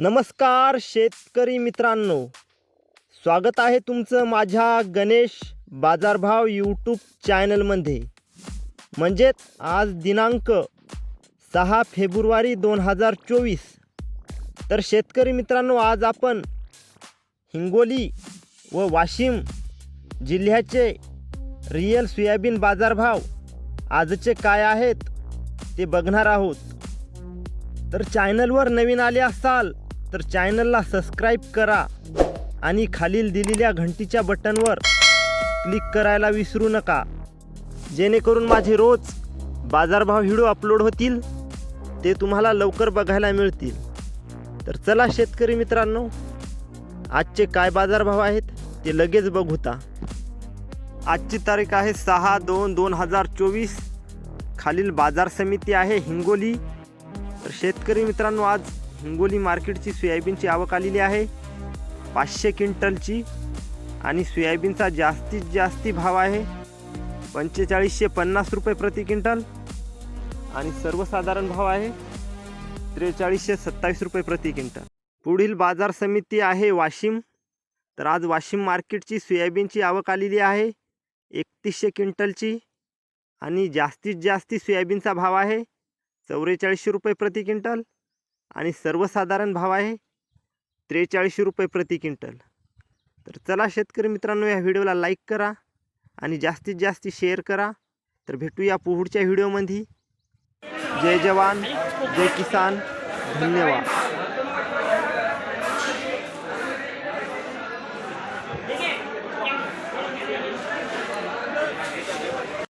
नमस्कार शेतकरी मित्रांनो. स्वागत आहे तुमचं माझ्या गणेश बाजारभाव यूट्यूब चॅनलमध्ये. म्हणजेच आज दिनांक सहा फेब्रुवारी दोन हजार चोवीस. तर शेतकरी मित्रांनो आज आपण हिंगोली व वाशिम जिल्ह्याचे रियल सोयाबीन बाजारभाव आजचे काय आहेत ते बघणार आहोत. तर चॅनलवर नवीन आले असाल तर चॅनलला सबस्क्राईब करा आणि खालील दिलेल्या घंटीच्या बटनवर क्लिक करायला विसरू नका. जेणेकरून माझे रोज बाजारभाव व्हिडिओ अपलोड होतील ते तुम्हाला लवकर बघायला मिळतील. तर चला शेतकरी मित्रांनो आजचे काय बाजारभाव आहेत ते लगेच बघूता आजची तारीख आहे सहा दोन दोन हजार चोवीस. खालील बाजार समिती आहे हिंगोली. तर शेतकरी मित्रांनो आज हिंगोली मार्केटची सोयाबीनची आवक आलेली आहे. पाचशे क्विंटलची आणि सोयाबीनचा जास्तीत जास्ती भाव आहे. पंचेचाळीसशे पन्नास रुपये प्रति क्विंटल आणि सर्वसाधारण भाव आहे. त्रेचाळीसशे सत्तावीस रुपये प्रति क्विंटल. पुढील बाजार समिती आहे वाशिम. तर आज वाशिम मार्केटची सोयाबीनची आवक आलेली आहे. एकतीसशे क्विंटलची आणि जास्तीत जास्ती सोयाबीनचा भाव आहे. चौवेचाळीसशे रुपये प्रति क्विंटल. आणि सर्वसाधारण भाव आहे त्रेचाळीसशे रुपये प्रति क्विंटल. तर चला शेतकरी मित्रांनो या व्हिडिओला लाईक करा आणि जास्तीत जास्त शेअर करा. तर भेटूया पुढच्या व्हिडिओमध्ये. जय जवान जय किसान. धन्यवाद.